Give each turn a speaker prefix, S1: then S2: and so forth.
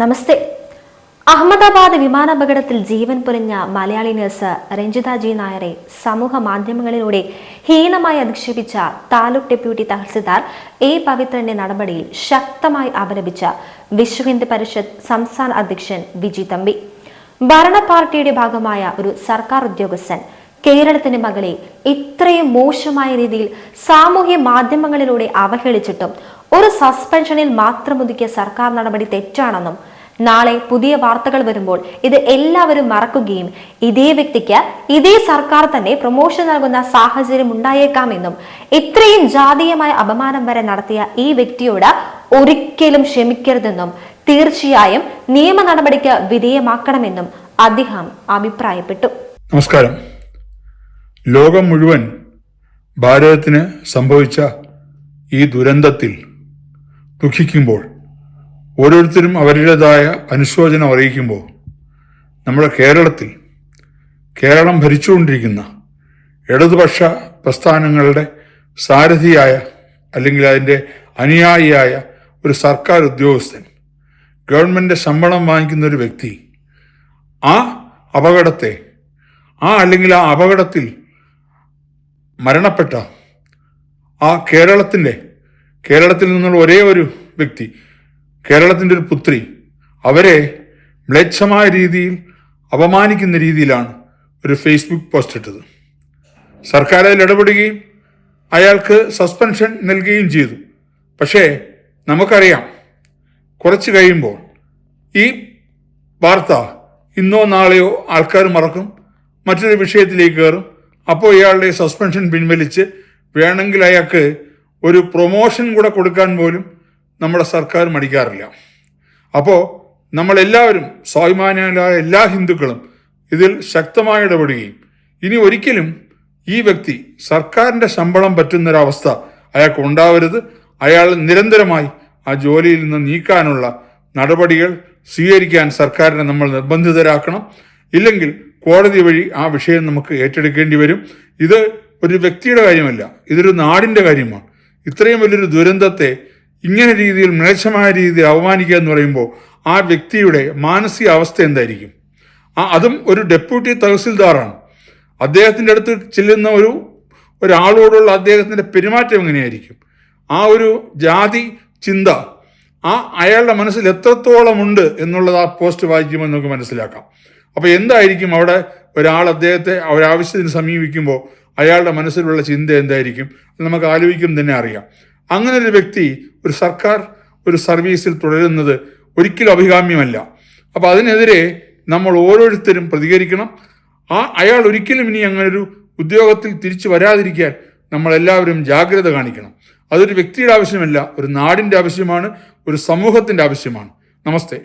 S1: നമസ്തേ. അഹമ്മദാബാദ് വിമാനാപകടത്തിൽ ജീവൻ പൊലിഞ്ഞ മലയാളി നഴ്സ് രഞ്ജിത ജി നായരെ സമൂഹ മാധ്യമങ്ങളിലൂടെ ഹീനമായി അധിക്ഷേപിച്ച താലൂക്ക് ഡെപ്യൂട്ടി തഹസിൽദാർ എ പവിത്രന്റെ നടപടിയിൽ ശക്തമായി അപലപിച്ച വിശ്വ ഹിന്ദു പരിഷത്ത് സംസ്ഥാന അധ്യക്ഷൻ വിജി തമ്പി. ഭരണ പാർട്ടിയുടെ ഭാഗമായ ഒരു സർക്കാർ ഉദ്യോഗസ്ഥൻ കേരളത്തിന്റെ മകളെ ഇത്രയും മോശമായ രീതിയിൽ സാമൂഹ്യ മാധ്യമങ്ങളിലൂടെ അവഹേളിച്ചിട്ടും ഒരു സസ്പെൻഷനിൽ മാത്രം ഒതുക്കിയ സർക്കാർ നടപടി തെറ്റാണെന്നും നാളെ പുതിയ വാർത്തകൾ വരുമ്പോൾ ഇത് എല്ലാവരും മറക്കുകയും ഇതേ വ്യക്തിക്ക് ഇതേ സർക്കാർ തന്നെ പ്രൊമോഷൻ നൽകുന്ന സാഹചര്യം ഉണ്ടായേക്കാമെന്നും ഇത്രയും ജാതീയമായ അപമാനം വരെ നടത്തിയ ഈ വ്യക്തിയോട് ഒരിക്കലും ക്ഷമിക്കരുതെന്നും തീർച്ചയായും നിയമ നടപടിക്ക് വിധേയമാക്കണമെന്നും അദ്ദേഹം അഭിപ്രായപ്പെട്ടു.
S2: നമസ്കാരം. ലോകം മുഴുവൻ ഭാരതത്തിന് സംഭവിച്ച ഈ ദുരന്തത്തിൽ ദുഃഖിക്കുമ്പോൾ ഓരോരുത്തരും അവരുടേതായ അനുശോചനം അറിയിക്കുമ്പോൾ നമ്മുടെ കേരളത്തിൽ കേരളം ഭരിച്ചുകൊണ്ടിരിക്കുന്ന ഇടതുപക്ഷ പ്രസ്ഥാനങ്ങളുടെ സാരഥിയായ അല്ലെങ്കിൽ അതിന്റെ അനുയായിയായ ഒരു സർക്കാർ ഉദ്യോഗസ്ഥൻ ഗവൺമെന്റ് ശമ്പളം വാങ്ങിക്കുന്ന ഒരു വ്യക്തി ആ അപകടത്തെ ആ അല്ലെങ്കിൽ ആ അപകടത്തിൽ മരണപ്പെട്ട ആ കേരളത്തിന്റെ കേരളത്തിൽ നിന്നുള്ള ഒരേ ഒരു വ്യക്തി കേരളത്തിന്റെ ഒരു പുത്രി അവരെ മ്ലേച്ഛമായ രീതിയിൽ അപമാനിക്കുന്ന രീതിയിലാണ് ഒരു ഫേസ്ബുക്ക് പോസ്റ്റ് ഇട്ടത്. സർക്കാർ അതിൽ ഇടപെടുകയും അയാൾക്ക് സസ്പെൻഷൻ നൽകുകയും ചെയ്തു. പക്ഷേ നമുക്കറിയാം കുറച്ച് കഴിയുമ്പോൾ ഈ വാർത്ത ഇന്നോ നാളെയോ ആൾക്കാർ മറക്കും മറ്റൊരു വിഷയത്തിലേക്ക് കയറും. അപ്പോൾ ഇയാളുടെ സസ്പെൻഷൻ പിൻവലിച്ച് വേണമെങ്കിൽ അയാൾക്ക് ഒരു പ്രൊമോഷൻ കൂടെ കൊടുക്കാൻ പോലും നമ്മുടെ സർക്കാർ മടിക്കാറില്ല. അപ്പോൾ നമ്മളെല്ലാവരും സ്വാഭിമാനികളായ എല്ലാ ഹിന്ദുക്കളും ഇതിൽ ശക്തമായി ഇടപെടുകയും ഇനി ഒരിക്കലും ഈ വ്യക്തി സർക്കാരിന്റെ ശമ്പളം പറ്റുന്നൊരവസ്ഥ അയാൾക്ക് ഉണ്ടാവരുത്. അയാൾ നിരന്തരമായി ആ ജോലിയിൽ നിന്ന് നീക്കാനുള്ള നടപടികൾ സ്വീകരിക്കാൻ സർക്കാരിനെ നമ്മൾ നിർബന്ധിതരാക്കണം. ഇല്ലെങ്കിൽ കോടതി വഴി ആ വിഷയം നമുക്ക് ഏറ്റെടുക്കേണ്ടി വരും. ഇത് ഒരു വ്യക്തിയുടെ കാര്യമല്ല ഇതൊരു നാടിന്റെ കാര്യമാണ്. ഇത്രയും വലിയൊരു ദുരന്തത്തെ ഇങ്ങനെ രീതിയിൽ മ്ലേച്ഛമായ രീതിയിൽ അവമാനിക്കുക എന്ന് പറയുമ്പോൾ ആ വ്യക്തിയുടെ മാനസിക അവസ്ഥ എന്തായിരിക്കും? ആ അതും ഒരു ഡെപ്യൂട്ടി തഹസിൽദാറാണ്. അദ്ദേഹത്തിന്റെ അടുത്ത് ചെല്ലുന്ന ഒരു ഒരാളോടുള്ള അദ്ദേഹത്തിന്റെ പെരുമാറ്റം എങ്ങനെയായിരിക്കും? ആ ഒരു ജാതി ചിന്ത ആ അയാളുടെ മനസ്സിൽ എത്രത്തോളം ഉണ്ട് എന്നുള്ളത് ആ പോസ്റ്റ് വായിക്കുമ്പോൾ നമുക്ക് മനസ്സിലാക്കാം. അപ്പോൾ എന്തായിരിക്കും അവിടെ ഒരാൾ അദ്ദേഹത്തെ ഒരാവശ്യത്തിന് സമീപിക്കുമ്പോൾ അയാളുടെ മനസ്സിലുള്ള ചിന്ത എന്തായിരിക്കും? നമുക്ക് ആലോചിക്കും തന്നെ അറിയാം. അങ്ങനെ ഒരു വ്യക്തി ഒരു സർക്കാർ ഒരു സർവീസിൽ തുടരുന്നത് ഒരിക്കലും അഭികാമ്യമല്ല. അപ്പോൾ അതിനെതിരെ നമ്മൾ ഓരോരുത്തരും പ്രതികരിക്കണം. ആ അയാൾ ഒരിക്കലും ഇനി അങ്ങനൊരു ഉദ്യോഗത്തിൽ തിരിച്ചു വരാതിരിക്കാൻ നമ്മളെല്ലാവരും ജാഗ്രത കാണിക്കണം. അതൊരു വ്യക്തിയുടെ ആവശ്യമല്ല ഒരു നാടിന്റെ ആവശ്യമാണ് ഒരു സമൂഹത്തിന്റെ ആവശ്യമാണ്. നമസ്തേ.